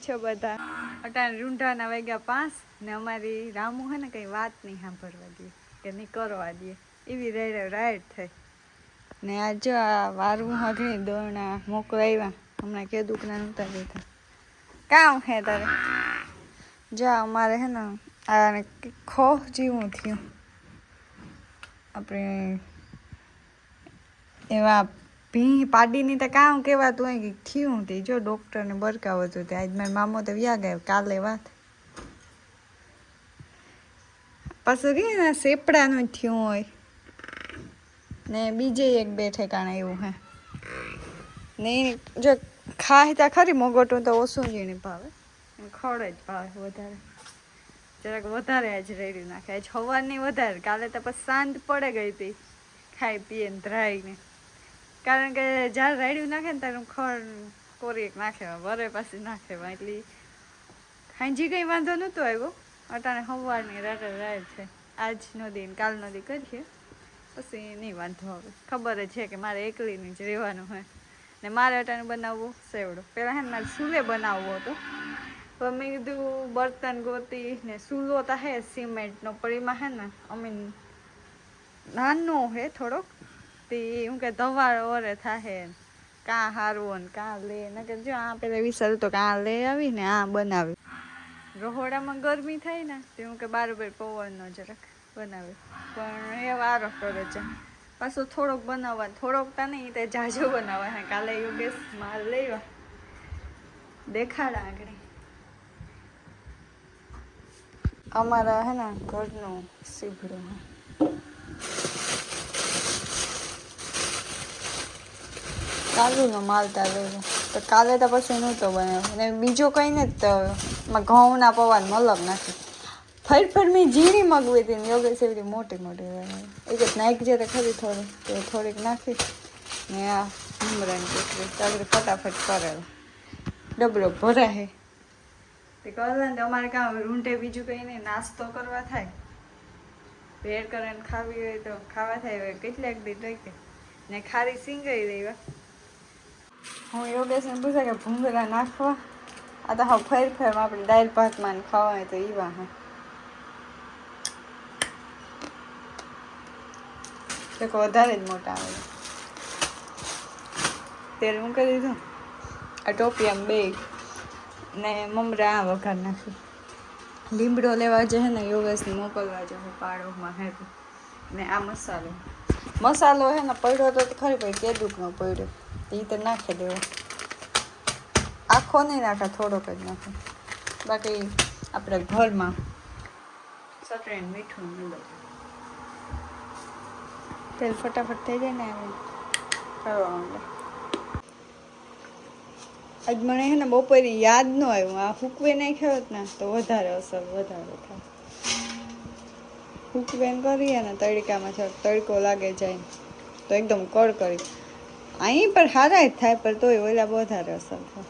કેમ છો બધા? અટાણે રૂંઢાના વાગ્યા પાંચ ને અમારી રામુ હે ને કઈ વાત નહીં સાંભળવા દે કે નહીં કરવા દે. એવી રાઈડ રાઈડ થઈ. ને આ જો આ વારવું હગણી દોરણા મોકલાવ્યા. હમણાં કીધું કે ના નહોતા દેતા કામ હે તારે? જા અમારે હે ને આ ખો જેવું થયું. આપણે એવા ભી પાડીની તો કામ કહેવાતું હોય કે થયું તે. જો ડૉક્ટરને બરકાવ હતું તે. આજ મારા મામો તો વ્યા ગયો કાલે વાત. પાછું કે ને સેપડાનું થયું હોય. ને બીજે એક બે ઠેકાણે એવું હે. ને જો ખાય તા ખરી મોગોટું તો ઓછું જ ભાવે. ખડ જ ભાવે વધારે. જરાક વધારે આજ રેડી નાખે. આજ હવાની વધારે. કાલે તો પછી શાંત પડે ગઈ હતી. ખાઈ પીએ ને ધરાઈને. કારણ કે જ્યારે રાડ્યું નાખે ને ત્યારે ખડ કોરી એક નાખે, વરે પાછી નાખે. એટલે ખાંજી કંઈ વાંધો નહોતો આવ્યો. અટાણે સવારની રાતે રાત છે. આજનો દિન, કાલનો દી કરીએ. પછી નહીં વાંધો આવે. ખબર જ છે કે મારે એકલીની જ રહેવાનું હોય. ને મારે અટાણે બનાવવો સેવડો પહેલાં હે ને મારે સૂલે બનાવવો હતો. પણ મેં કીધું બર્તન ગોતી ને સૂલો તો હે સિમેન્ટનો, પણ એમાં હે ને અમે નાનો હે થોડોક. તે, હું કે ધવાળ ઓરે થાહે કાં હારવું ને કાં લે. ને જો આ પેલા વિચાર તો કાં લે આવી આ બનાવી. રહોડામાં ગરમી થાય ને, તે હું કે બારોબાર પવનનો જરાક બનાવે. પણ એ વારો છે. પાછું થોડોક બનાવવા થોડોક તો નહીં, તે જાજો બનાવવા હે. કાલે યોગેશ માલ લેવા દેખાડા આગળ. અમારા હે ને ઘરનું સીભડું કાલુનો માલતા લેવો તો કાલે તો પછી નહોતો બનાવ્યો. અને બીજો કંઈ ને તો એમાં ઘઉંના પવાન મલબ નાખી. ફરી ફરી મેં ઝીણી મગવી હતી યોગેશ એવી મોટી મોટી બનાવી. એક જ નાખી તો ખરી થોડી. તો થોડીક નાખી. ને આ મમરાની કેટલી તાગડી ફટાફટ કરેલો. ડબલો ભરાય. તે કહે ને અમારે કામ રૂંઢે બીજું કંઈ નહીં. નાસ્તો કરવા થાય. ભેળ કરીને ખાવી હોય તો ખાવા થાય. હવે કેટલાક દી રહી ને ખારી સિંગાઈ દેવા હું યોગેશને પૂછે કે ભૂંગળા નાખવા? આ તો હા ફેર ફેર આપણે દાળ ભાતમાં ને ખાવા હોય તો એવા હા તો વધારે જ મોટા આવે. તેલ મૂકી દીધું. આ ટોપી આમ બે ને મમરા આ વઘાર નાખી. લીમડો લેવા હે ને, યોગેશને મોકલવા જે પાડોમાં હે. ને આ મસાલો. મસાલો હે ને, પડ્યો તો ખરી ભાઈ કેદુક નો પડ્યો. એ તો નાખી દેવો. આખો નહીં નાખે થોડોક જ નાખે. બાકી આપણે ઘરમાં ચટણી મીઠું તેલ ફટાફટ થઈ જાય ને એમ કરવા માંડે આજ મને હે ને બપોરે યાદ ન આવ્યું. આ હુકવે નાખ્યો હોત ને તો વધારે અસર વધારે થાય. હુકવેન કરીએ ને તડકામાં થોડોક તડકો લાગે જાય તો એકદમ કડ કરી અહીં પણ સારા જ થાય, પણ તોય ઓલા વધારે અસર થાય.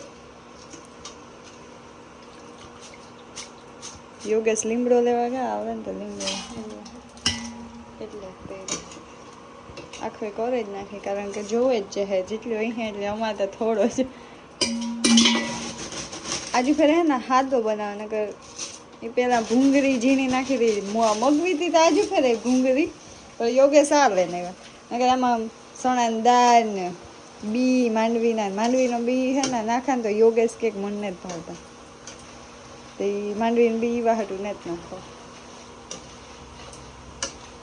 યોગેશ લીમડો લેવા ગયા? આવે ને તો લીમડો. એટલે આખો કરે જ નાખે, કારણ કે જોવે જ છે જેટલું અહીંયા એટલે અમારે તો થોડો જ. આજુ ફેર હે ને હાથો બનાવે, નકર એ પેલા ભૂંગળી ઝીણી નાખી દીધી. મગવી હતી તો આજુ ફેરે ભૂંગળી, પણ યોગેશ આ લઈને નકર આમાં સણાની દાળ ને બી માંડવીના, માંડવીનો બી હે ને નાખા તો યોગેશ કેક મને જ ભાવતા તો એ માંડવીને બી વાહટું ને જ નાખો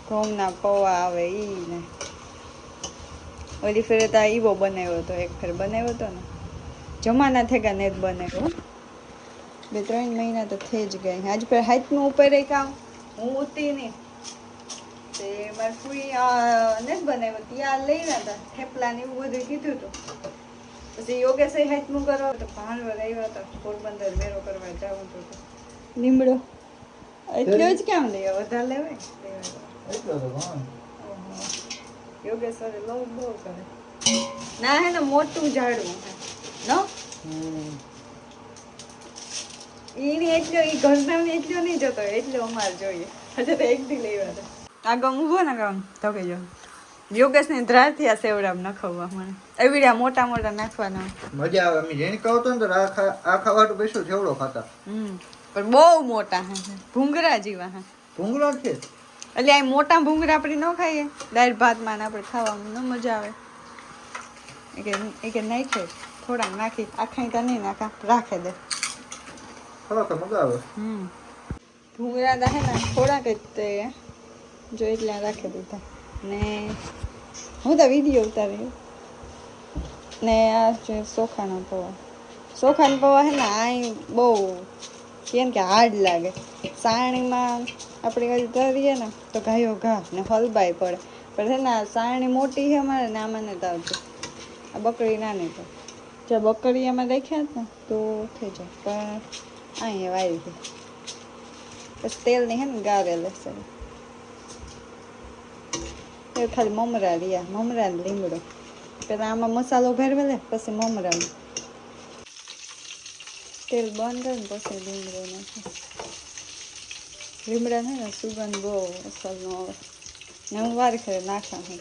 ઘઉંના પૌવા આવે એ ને. ઓલી ફેરે તો ઈવો બનાવ્યો હતો, એક ફેર બનાવ્યો હતો ને. જમાના થેગા ને જ બનાવ્યો. બે ત્રણ મહિના તો થઈ જ ગયા આજ પર હાથનું ઉપર એક કામ હું ઉતી નહીં તે મારે ફૂઈ ને જ બનાવ્યો. ત્યાં લઈ રહ્યા હતા થેપલા ને એવું બધું કીધું હતું. પછી યોગેશ હાથનું કરવા તો ભાણવર આવ્યો હતો પોરબંદર મેરો કરવા જવું હતું તો. લીમડો. એટલો જ કેમ લઈએ વધારે લેવાય. યોગેશ્વરે લોભ બહુ કરે. ના હે ને મોટું ઝાડવું નો? હમ. એની એટલો એ ઘરના એટલો નહીં જતો એટલો અમારે જોઈએ. હજુ તો એક દી લેવા આ ગમ ઊભો ને ગમ તો કે જો. યોગેશને ધ્રારથી આ સેવડામ નખવવા મને એવી મોટા મોટા નાખવાના. મજા આવે અમે જેને કહો તો ને આખા આ ખા બેસો જેવડો ખાતા. હમ પણ બહુ મોટા હે ભૂંગરા જેવા હે. ભૂંગરા છે? એટલે આ મોટા ભૂંગરા આપણે ન ખાઈએ. દાળ ભાતમાં ને આપણે ખાવામાં ન મજા આવે. કે એ કે નાખે થોડાક નાખી આખા તો નહીં નાખા રાખે દે. ખરેખર મજા આવે. હમ. ભૂંગરા દાહે ના ને થોડાક જ તે જો એટલે રાખી દીધા ને હું તો વીડિયો ઉતારી. ને આ છે ચોખાના પૌવા. ચોખાના પૌવા હે ને આ બહુ કેમ કે હાર્ડ લાગે. સાણીમાં આપણે કદી ધરીએ ને, તો ઘાયો ઘા ને હલબાઈ પડે. પણ છે ને, આ સાણી મોટી છે અમારે ને આમાં નથી આવતી. આ બકરી નાની તો જો બકરી અમે રાખ્યા ને, તો થઈ જાય. પણ અહીંયા વાવી ગઈ પછી તેલની હે ને ગારે લેશે એ ખાલી મમરા રહ્યા. મમરા ને લીમડો. પેલા આમાં મસાલો ભેરવે લે, પછી મમરા તેલ બંધ ને પછી લીમડો નાખે. લીમડા છે ને સુગંધ બહુ અસરનો આવે. ને હું વાર ખરે નાખા હું.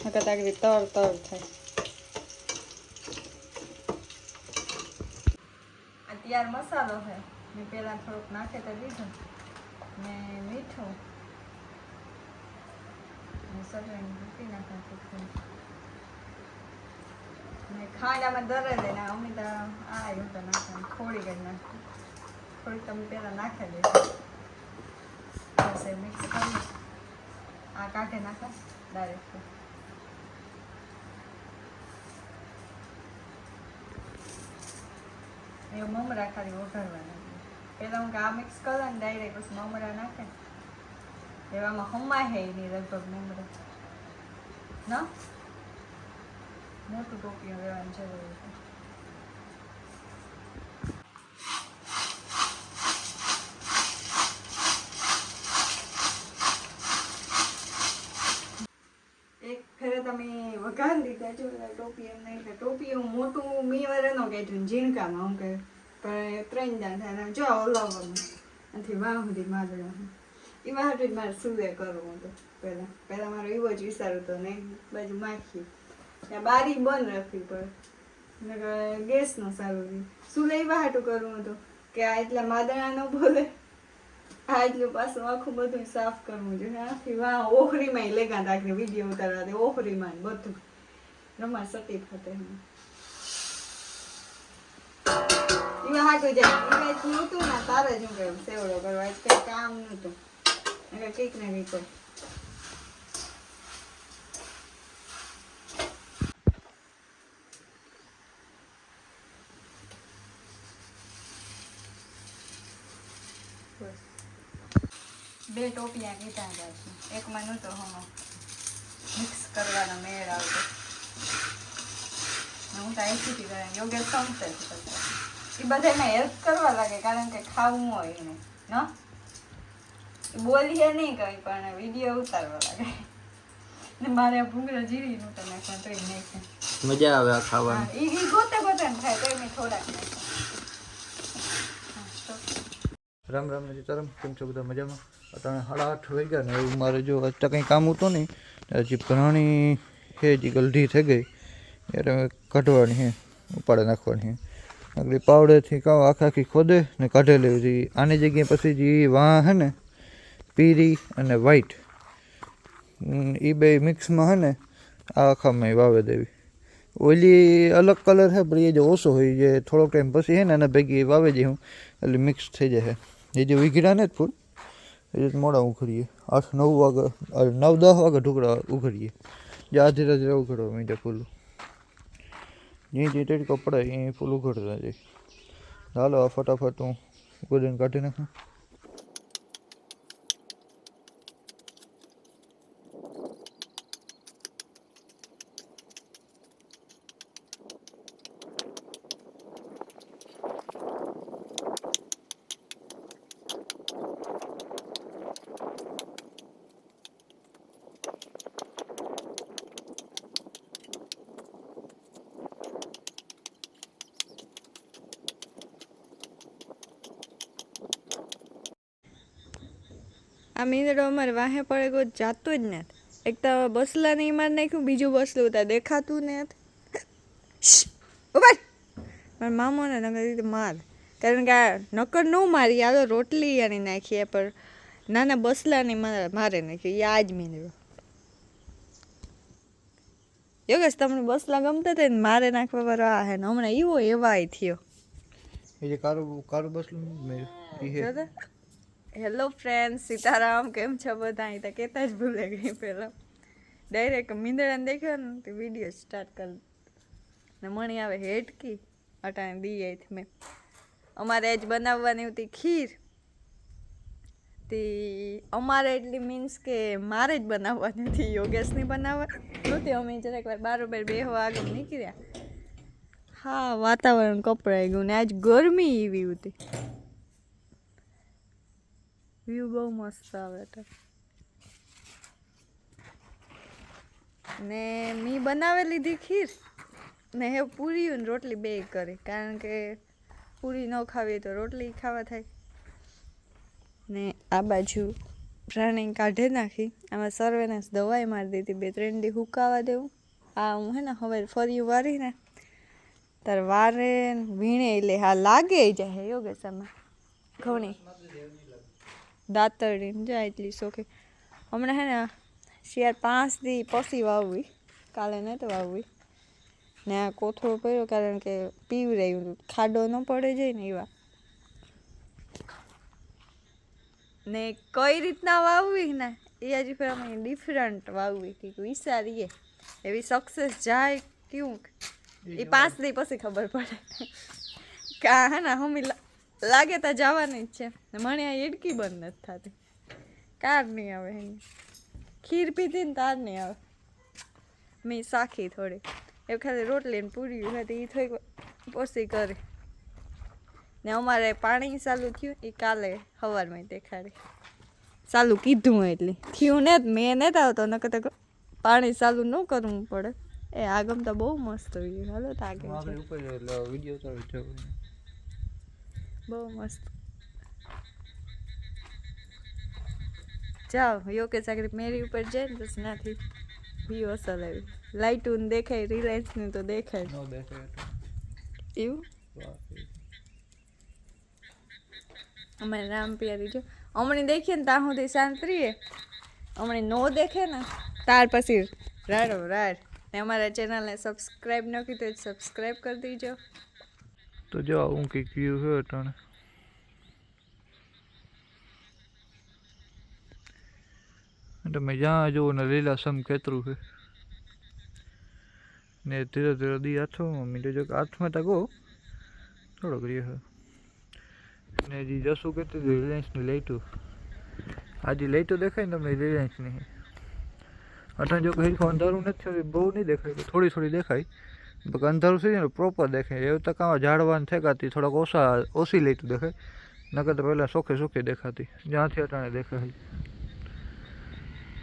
નકર આગળ તર તર થાય. અત્યાર મસાલો છે. મેં પહેલાં થોડુંક નાખે તો દીધું ને મીઠું અને મૂકી નાખા તીખું ને ખાંડામાં દરે દે ને અમે તો આ એવું તો નાખે થોડી કરી નાખું થોડીક તમે પહેલાં નાખી દેજો બસ મિક્સ કરી આ કાઢે નાખો ડાયરેક્ટ એવું મમરા ખાલી વઘારવાના પહેલાં હું આ મિક્સ કરો ને ડાયરેક્ટ પછી મમરા નાખે. એવામાં હમાય હે નહીં લગભગ મમરા ન? મોટું ટોપી લેવાની જરૂર છે. વઘારી દીધા છો ટોપી એમ નહીં, એટલે ટોપી હું મોટું મી વરે નો કહેજો ઝીણકામાં હું કે પણ ત્રણ દાન થાય જો હલાવવાનું નથી વાહ સુધી માદડા એ વાહ જ મારે સુલે કરવું હતું પહેલાં પહેલાં મારો એવો જ વિચાર હતો ને બાજુ માખી ત્યાં બારી બંધ રાખવી પડે ગેસનો સારું રહ્યું શું એ વાહાટું કરવું હતું કે આ એટલા માદણા ન બોલે આ એટલું પાછું આખું બધું સાફ કરવું જોઈએ આખી વાહ ઓહરીમાં લેગા રાખને વીડિયો ઉતારવા દે ઓખરીમાં બધું રમા સતી ફતે એમાં હાટું જાય. એ કઈ નહોતું ને, તારે જ હું કેમ સેવડો કરવા. આજ કઈ કામ નહોતું. એટલે કંઈક ને કંઈક બે ટોપિયા કીધા જાય છે. એકમાં નહોતો હમો મિક્સ કરવાનો મેળ આવતો. હું તો અહીંથી યોગ્ય સમજે બધા એ બધાને હેલ્પ કરવા લાગે કારણ કે ખાવું હોય એને ન? એ બોલીએ નહીં કંઈ પણ વીડિયો ઉતારવા લાગે. ને મારે આ ભૂંગળા જીરી નું તો નાખવાનું તોય નહીં છે મજા આવે આ હા, ખાવાની ઈ ઈ ગોતે ગોતે ને થાય તોય મેં થોડાક નાખ્યા. હા, તો રામ રામ ને સીતારામ કેમ છો બધા મજામાં? અત્યારે સાડા આઠ વાગ્યા ને એવું મારે જો અત્યારે કંઈ કામ હતું નહીં હજી પ્રાણી છે હજી ગલઢી થઈ ગઈ. એટલે હવે કાઢવાની છે ઉપાડે નાખવાની છે. આગળ પાવડેથી કાં આખા આખી ખોદે ને કાઢી લેવી જોઈએ આની જગ્યાએ પછી જે વાં છે ને, પીરી અને વ્હાઈટ એ બે મિક્સમાં છે ને, આ આખામાં વાવે દેવી. ઓલી અલગ કલર છે પણ એ જે ઓછો હોય, જે થોડોક ટાઈમ પછી છે ને એના ભેગી વાવે જઈ હું. એટલે મિક્સ થઈ જાય એ જે વીઘડા ને જ ફૂલ, એ મોડા ઉઘડીએ આઠ નવ વાગે નવ દસ વાગે ઢોકળા ઉઘડીએ જે આધી રાત્રે ઉઘડવા મીઠા ફૂલ. જે જે ટેટકો પડે એ ફૂલ ઉઘડતા જાય. હાલો ફટાફટ હું ઉઘડીને કાઢી નાખું. આ મીંદડો અમારે વાહે પડે કોઈ જાતું જ નથી. એક તો બસલા નહીં માર નાખ્યું બીજું બસલું ત્યાં દેખાતું નથી. ઊભા મારા મામોને નગર રીતે માર. કારણ કે આ નકર ન મારી આ તો રોટલી આની નાખી પર નાના બસલાની મારે મારે નાખ્યું એ આ જ મીંદડો. યોગેશ તમને બસલા ગમતા હતા ને મારે નાખવા પર આ હે ને? હમણાં એવો એવાય થયો. એ જે કારું કારું બસલું મેં ઈ હે હેલો ફ્રેન્ડ સીતારામ કેમ છો બધા? અહીં તો કહેતા જ ભૂલે ગઈ પહેલાં ડાયરેક્ટ મીંદડાને દેખ્યો ને, તો વીડિયો સ્ટાર્ટ કર ને મણી આવે હેટકી. અટાણે દી આવી મેં. અમારે આજ બનાવવાની હતી ખીર. તે અમારે એટલી મીન્સ કે મારે જ બનાવવાની હતી. યોગેશની બનાવવા. નહોતી, અમે જરાક વાર બારોબાર બેહવા આગળ નીકળ્યા. હા, વાતાવરણ કપડાઈ ગયું ને આજ ગરમી એવી હતી. વ્યૂ બહુ મસ્ત આવે તો. ને મેં બનાવી લીધી ખીર. ને હે પૂરી ને રોટલી બે કરી, કારણ કે પૂરી ન ખાવી તો રોટલી ખાવા થાય. ને આ બાજુ પ્રાણી કાઢે નાખી. આમાં સર્વેને દવાઈ મારી દીધી, બે ત્રણ દી હુકાવા દેવું. આ હું હે ને હવે ફરી વારીને તાર વારે વીણે એટલે હા લાગે જાય યોગેશ આમાં. ઘણી દાતરડી ને જાય એટલી સોખી હમણાં હે ને શિયાર પાંચ દી પછી વાવવી. કાલે નહોતો વાવવી. ને આ કોથળો પડ્યો કારણ કે પીવી રહ્યું ખાડો ન પડે જાય ને એવા. ને કઈ રીતના વાવવી ને? એ હજી ફેર અમે ડિફરન્ટ વાવવી. કે વિચારીએ. એવી સક્સેસ જાય કેવું એ પાંચ દી પછી ખબર પડે. કા હે ને હમી લાગે તો જવાની જ છે. મને આ ઈડકી બંધ નથી થતી. કાર નહીં આવે એની. ખીર પીધી ને તાર નહીં આવે. મેં સાખી થોડી. એ ખાલી રોટલી ને પૂરી હતી એ થોડીક પોસી કરી. ને અમારે પાણી ચાલુ થયું એ કાલે સવારમાં દેખાડી. ચાલુ કીધું એટલે. થયું ને મેં નથી આવતો નકર તો પાણી ચાલુ ન કરવું પડે. એ આગમ તો બહુ મસ્ત હોય હાલો તો આગળ વીડિયો બહુ મસ્ત. જાઓ યોકે ચાકરી મેરી ઉપર જાય ને બસ નાથી વ્યૂ અસર આવી. લાઇટું દેખાય રિલાયન્સની તો દેખાય એવું? અમારે રામ પિયારી જો. હમણાં દેખીએ ને ત્યાં સુધી શાંત રહીએ હમણાં નો દેખે ને તાર પછી રાડો રાડ. ને અમારા ચેનલને સબસ્ક્રાઈબ ન કીધું તો સબસ્ક્રાઈબ કરી દીજો. તો જો હું કંઈક વ્યૂ છે અટાણે. તમે જ્યાં જુઓ ને લીલાસમ ખેતરું છે. ને ધીરે ધીરે દી હાથમાં મીઠે જો હાથમાં તો ગો થોડોક રહ્યો છે. ને હજી જશું કહેતું હતું રિલાયન્સની લાઈટું. આજે લાઈટો દેખાય ને તમને રિલાયન્સની. અટાણે જો કંઈ અંધારું નથી બહુ નહીં દેખાય, થોડી થોડી દેખાય. અંધારું થઈ જાય ને પ્રોપર દેખાય. એવું તો કાં ઝાડવાન થેકાતી, થોડાક ઓછા, ઓછી લાઈટ દેખાય. નકર તો પહેલાં સોખે સોખી દેખાતી. જ્યાંથી અટાણે દેખાય.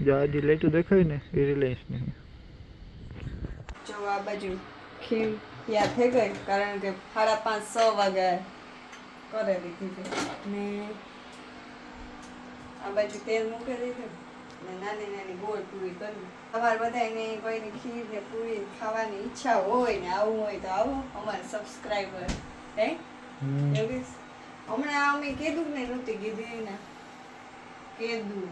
જ્યાં હજી લાઈટો દેખાય ને, એ રિલાયન્સની જો આ બાજુ ખીર યાદ થઈ ગઈ, કારણ કે સાડા પાંચ છ વાગ્યા કરે દીધી છે ને આ બાજુ તેલ મૂકી દીધું ને નાની નાની ગોળ પૂરી કરવી અમારે બધાને કોઈની ખીર ને પૂરી ખાવાની ઈચ્છા હોય ને આવું હોય તો આવો અમારા સબસ્ક્રાઈબર હે? યોગેશ હમણાં અમે કીધું ને નહોતી કીધી ને કીધું.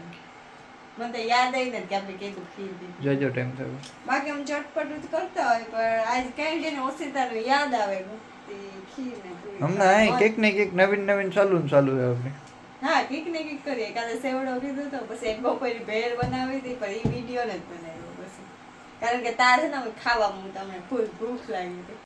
મને તો યાદ આવી ને કે આપણે કીધું ખીર દીધી. જોજો ટાઈમ થયો. બાકી આમ ચટપટું કરતા હોય પણ આજ કઈ કઈ ઓસિતાનું યાદ આવે હમણાં કંઈક ને કંઈક નવીન નવીન ચાલુ ચાલુ છે આપણે. હા કંઈક ને કંઈક કરીએ. કાલે સેવડો કીધું તો પછી એક બપોરી ભેળ બનાવી હતી, પણ એ વીડિયો ને જ બનાવ્યો પછી. કારણ કે તાર ને ખાવા હું તમને ફૂલ ભૂખ લાગી હતી.